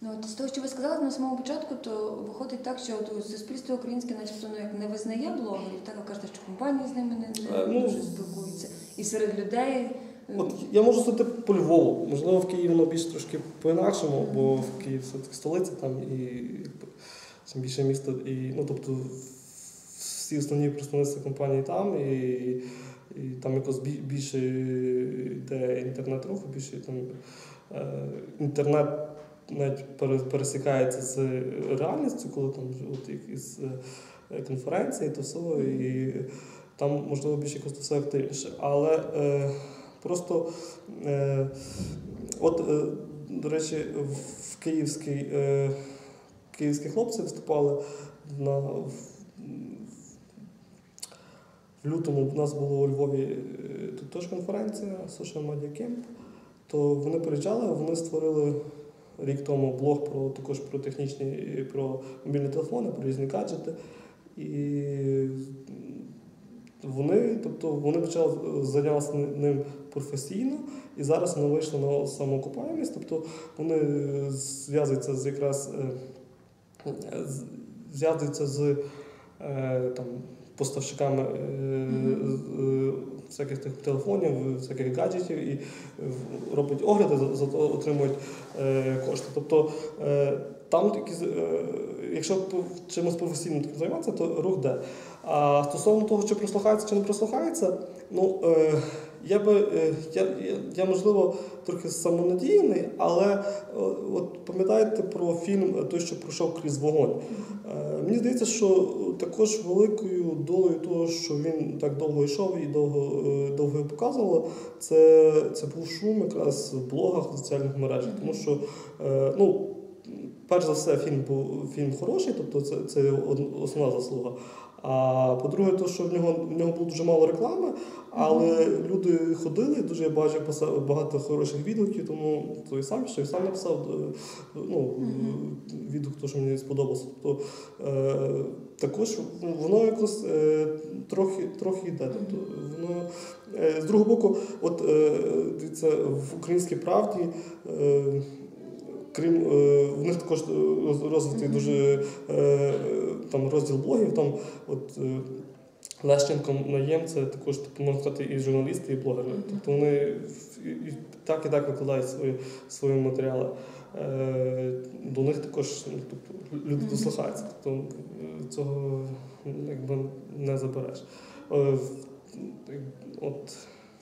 Ну, от з того, що ви сказали на самому початку, то виходить так, що от суспільство українське, начебто, ну як не визнає блогерів, так ви кажете, що компанії з ними не, Е, не ну, дуже спілкуються. І серед людей. е, От я можу судити по Львову. Можливо, в Києві воно більш трошки по-інакшому, бо в Києві все-таки столиця там і чим більше місто, і ну тобто всі основні представництва компанії там, і, і там якось більше йде інтернет-руху, більше там е, інтернет навіть пере- пересікається з реальністю, коли там от якісь е, конференції, то все, і там можливо більше якось все активніше. Але е, просто е, от, е, до речі, в київський, е, київські хлопці виступали на в, в лютому. У нас було у Львові е, тут теж конференція Social Media Camp. То вони приїжджали, вони створили рік тому блог про також про технічні про мобільні телефони, про різні гаджети. І вони, тобто, вони почали зайнятися ним професійно, і зараз вони вийшли на самоокупаємість, тобто вони е, зв'язуються з якраз е, зв'язуються з е, там, поставщиками е, всяких тих телефонів, всяких гаджетів і робить огляди, за, за то отримують е, кошти. Тобто е, там якісь, е, якщо чимось професійним займатися, то рух де. А стосовно того, чи прослухається, чи не прослухається, ну е, я би е, я, я, я можливо трохи самонадіяний, але е, от пам'ятаєте про фільм е, Той, що пройшов крізь вогонь. Мені здається, що також великою долею того, що він так довго йшов і довго, довго його показувало, це, це був шум якраз в блогах, в соціальних мережах. Тому що ну, перш за все, фільм був фільм хороший, тобто це, це основна заслуга. А по-друге, то, що в нього, в нього було дуже мало реклами, але люди ходили, дуже я бачив багато хороших відгуків, тому той сам що і сам написав е, ну, відгук, то, що мені сподобався. Тобто, е, також воно якось е, трохи, трохи йде. Тобто, воно, е, з другого боку, от е, дивіться, в українській правді. Е, Крім в них також роз- розвитий дуже е, там розділ блогів. Там от е, Лещенко наєм це також типу, можна сказати і журналісти, і блогери. Тобто вони і, так і так викладають свої, свої матеріали. Е, до них також ну, тобто, люди дослухаються. Тобто е, цього якби не забереш. Е, от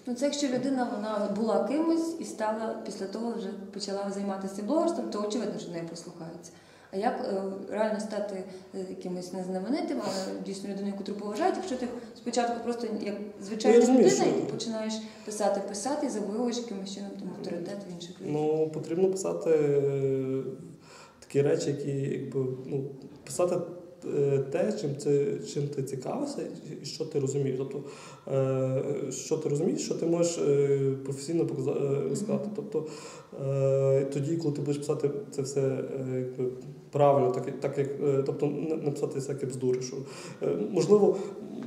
Ну, це якщо людина вона була кимось і стала після того вже почала займатися блогерством, то очевидно, що нею послухаються. А як е, реально стати е, якимось незнаменитим, але дійсно людиною, яку поважають, якщо ти спочатку просто як звичайна Ну, людина, і ти починаєш писати, писати і завоюєш якимось чином там авторитет в інших людей. Ну, потрібно писати е, такі речі, які якби ну, писати те, чим це чим ти цікавишся і що ти розумієш. Тобто, е, що ти розумієш, що ти можеш е, професійно е, сказати. Тобто е, тоді, коли ти будеш писати це все е, правильно, так, так як е, тобто не писати всякі бздури. Що, е, можливо,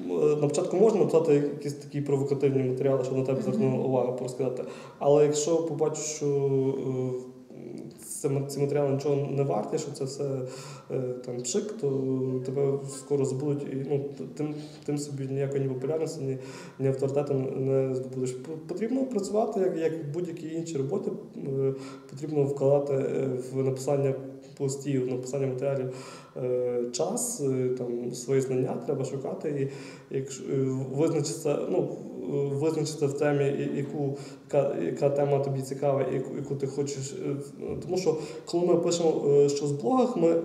е, на початку можна написати якісь такі провокативні матеріали, щоб на тебе Мгм. звернули увагу, порозказати. Але якщо побачиш, що е, ці матеріали нічого не варті, що це все е, там пшик, то тебе скоро забудуть, і ну, тим, тим собі ніякої ні популярності, ні, ні авторитету не здобудеш. Потрібно працювати, як, як будь-які інші роботи, е, потрібно вкладати е, в написання постів, в написання матеріалів час, там, свої знання треба шукати. І якщо визначитися, ну, визначитися в темі, яку, яка, яка тема тобі цікава, яку, яку ти хочеш. е, Тому що коли ми пишемо е, щось в блогах, ми.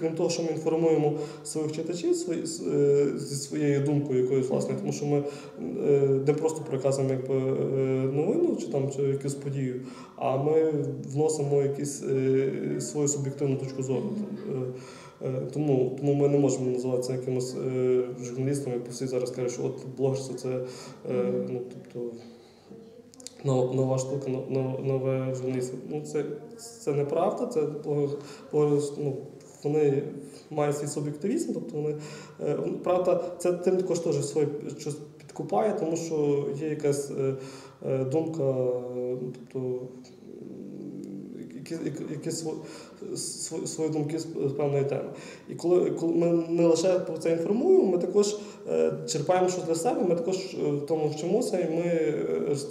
Крім того, що ми інформуємо своїх читачів свої, е, зі своєю думкою якоюсь власне, тому що ми не просто переказуємо якби, новину чи там чи якусь подію, а ми вносимо якісь свою суб'єктивну точку зору. Е, Тому, тому ми не можемо називатися якимось е, журналістом, як всі зараз кажуть, що от блогерство це е, ну, тобто, нова, штука, но- но- нове журналістство. Ну, це, це неправда, це ну, вони мають свій суб'єктивізм, тобто вони правда, це тим також теж своє щось підкупає, тому що є якась думка, ну, тобто. Якісь, якісь сво- сво- свої думки з певної теми. І коли, коли ми не лише про це інформуємо, ми також е, черпаємо щось для себе, ми також е, в тому вчимося і ми е, з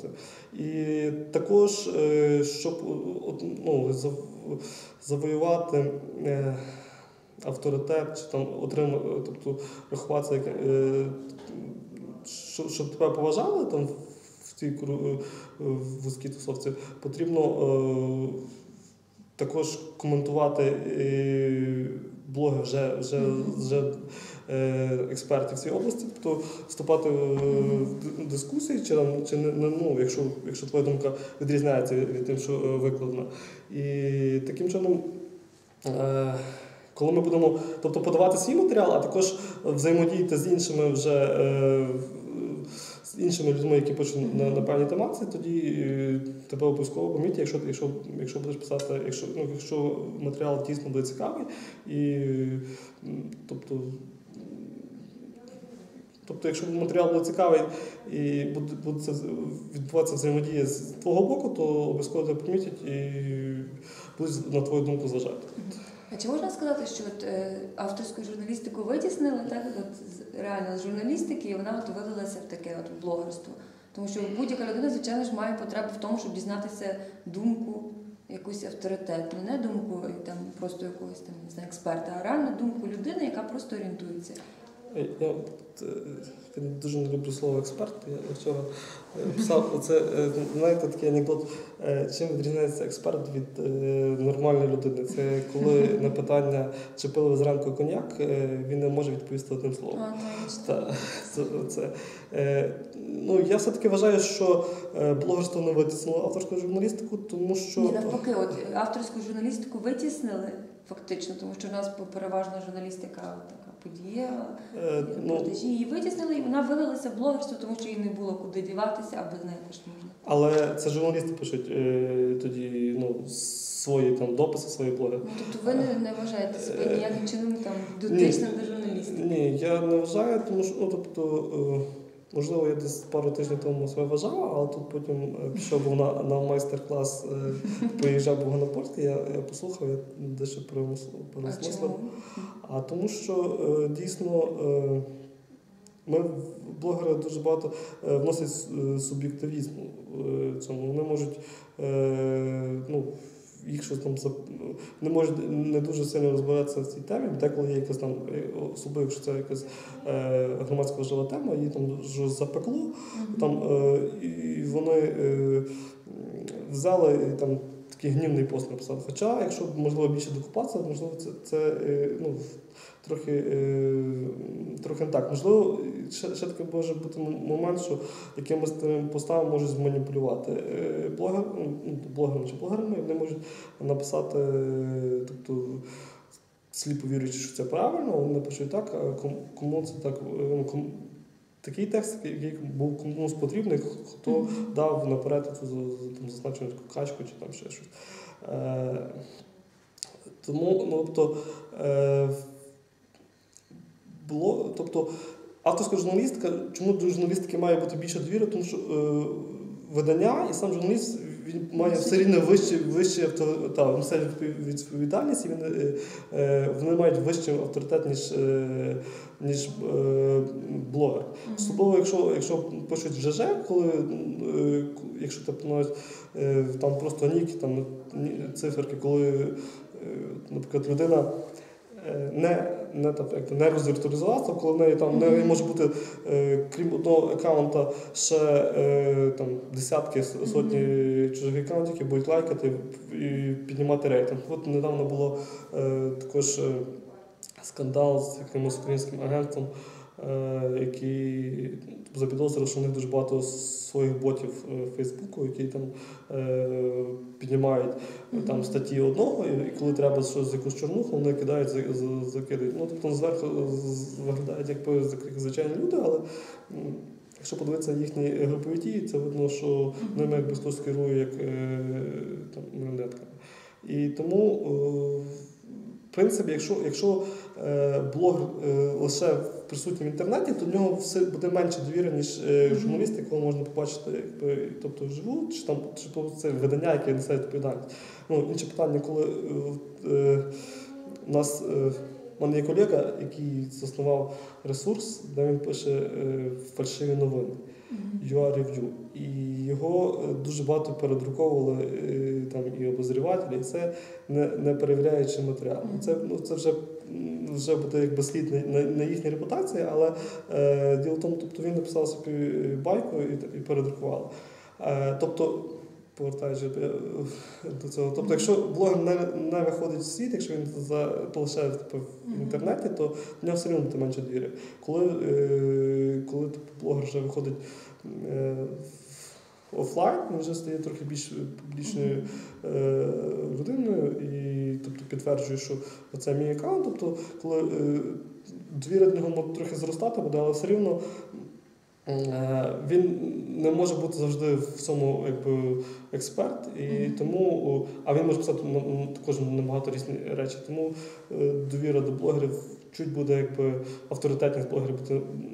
цим. І також, е, щоб е, ну, завоювати. е, Авторитет чи там отримати, тобто рахуватися е, щоб тебе поважали там в цій кру- е, вузькій тусовці, потрібно е, також коментувати е, блоги вже, вже, вже е, експертів цій області, тобто вступати в дискусії, чи, там, чи не, ну, якщо, якщо твоя думка відрізняється від, тим, що е, викладено. І таким чином. Е, коли ми будемо тобто, подавати свій матеріал, а також взаємодіяти з іншими вже е, з іншими людьми, які пишуть на, на певній тематиці, тоді е, тебе обов'язково помітять, якщо, якщо, якщо будеш писати, якщо, ну, якщо матеріал дійсно буде цікавий, і тобто. Тобто, якщо матеріал буде цікавий і буде, буде це відбуватися взаємодія з твого боку, то обов'язково тебе помітять і будуть на твою думку зважати. А чи можна сказати, що от, е, авторську журналістику витіснили так, от, з- реально з журналістики, і вона от вилилася в таке от блогерство? Тому що будь-яка людина, звичайно ж, має потребу в тому, щоб дізнатися думку якусь авторитетну, не думку там просто якогось там не знаю, експерта, а реально думку людини, яка просто орієнтується. Я, я, от, е, я дуже не люблю слово експерт. Я вчора е, писав це, е, знаєте, такий анекдот. Чим відрізняється експерт від нормальної людини? Це коли на питання, чи пили ви зранку коньяк, він не може відповісти одним словом. Та, це, це. Ну, я все-таки вважаю, що блогерство не витіснило авторську журналістику, тому що. Ні, навпаки, от авторську журналістику витіснили фактично, тому що в нас переважна журналістика така подія, е, ну, продажі її витіснили, і вона вилилася в блогерство, тому що їй не було куди діватися, а без неї теж можна. але це журналісти пишуть е, тоді ну, свої там, дописи, свої блоги. Ну тобто ви не, не вважаєте себе Е, ніяким чином там дотичним до журналістів? Ні, я не вважаю, тому що ну, тобто, е, можливо, я десь пару тижнів тому себе вважав, але тут потім е, пішов був на, на майстер-клас, е, поїжджав був на польський, я, я послухав, я дещо переосмислив. А тому що е, дійсно ми блогери дуже багато вносять суб'єктивізму цьому. Вони можуть ну, їх щось там не може не дуже сильно розбиратися в цій темі. Деколи є якась там, е, особливо якщо це якась е, громадська важлива тема, її там вже запекло. Мгм. Там, е, і вони е, взяли і там такий гнівний пост написали. Хоча, якщо можливо більше докупатися, можливо, це, це е, ну, трохи, е, трохи не так. Можливо, ще, ще таки може бути момент, що якимось тим постами можуть зманіпулювати е, блогер, ну, блогерами чи блогерами, вони можуть написати, тобто. Сліпо віруючи, що це правильно, вони напишуть так, кому це так, ну, такий текст, який був комусь потрібний, хто Мгм. дав наперед цю там, зазначену таку качку чи там ще щось. Е, тому, ну, тобто, е, було, тобто, авторська журналістика, чому до журналістики має бути більше довіри, тому що е, видання і сам журналіст він має все рівно вищий, вищий авто- та, несе відповідальність, і він, е, е, вони мають вищий авторитет, ніж, е, ніж блогер. Особливо, якщо, якщо пишуть в ЖЖ, коли якщо ти навіть там просто нік, там циферки, коли, наприклад, людина не, не, там, як не розвіртуалізувалася, коли в неї там mm-hmm. не може бути, е, крім одного аккаунта, ще е, там, десятки, сотні чужих аккаунтів, які будуть лайкати і піднімати рейтинг. От недавно було е, також е, скандал з якимось українським агентом, е, який запідозрив, що в них дуже багато своїх ботів е, в Фейсбуку, які там е, піднімають е, там статті одного, і, коли треба щось якусь чорнуху, вони кидають, за- за- закидають. Ну, тобто зверху виглядають як звичайні люди, але якщо подивитися на їхні групові дії, це видно, що ними якби хтось керує як е, там, маріонетками. І тому е, в принципі, якщо, якщо е, блогер е, лише присутній в інтернеті, то в нього все буде менше довіри, ніж е, журналіст, якого можна побачити якби, тобто, вживу, чи там чи то це видання, яке несе відповідальність. Ну, інше питання, коли е, е, у нас е, в мене є колега, який заснував ресурс, де він пише е, фальшиві новини. UA Review. І його е, дуже багато передруковували е, там і обозрівателі, і це не, не перевіряючи матеріал. Це, ну, це вже, вже буде якби слід на, на, їхній репутації, але е, діло в тому, тобто він написав собі байку і, і передрукували. Е, тобто, повертаючи е, до цього, тобто, якщо блогер не, не виходить в світ, якщо він за, полишає типу, в інтернеті, то в нього все одно буде менше довіри. Коли, е, коли типу, блогер вже виходить в- офлайн, він вже стає трохи більш публічною е, людиною і тобто, підтверджує, що це мій аккаунт. Тобто, коли е, довіра до нього може трохи зростати буде, але все рівно. е, Він не може бути завжди в цьому якби експерт, і Мгм. тому а він може писати також набагато різні речі. Тому е, довіра до блогерів чуть буде якби авторитетність блогерів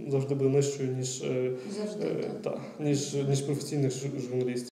завжди буде нижчою ніж, е, Завжди е, так. та, ніж, ніж професійних жу- журналістів.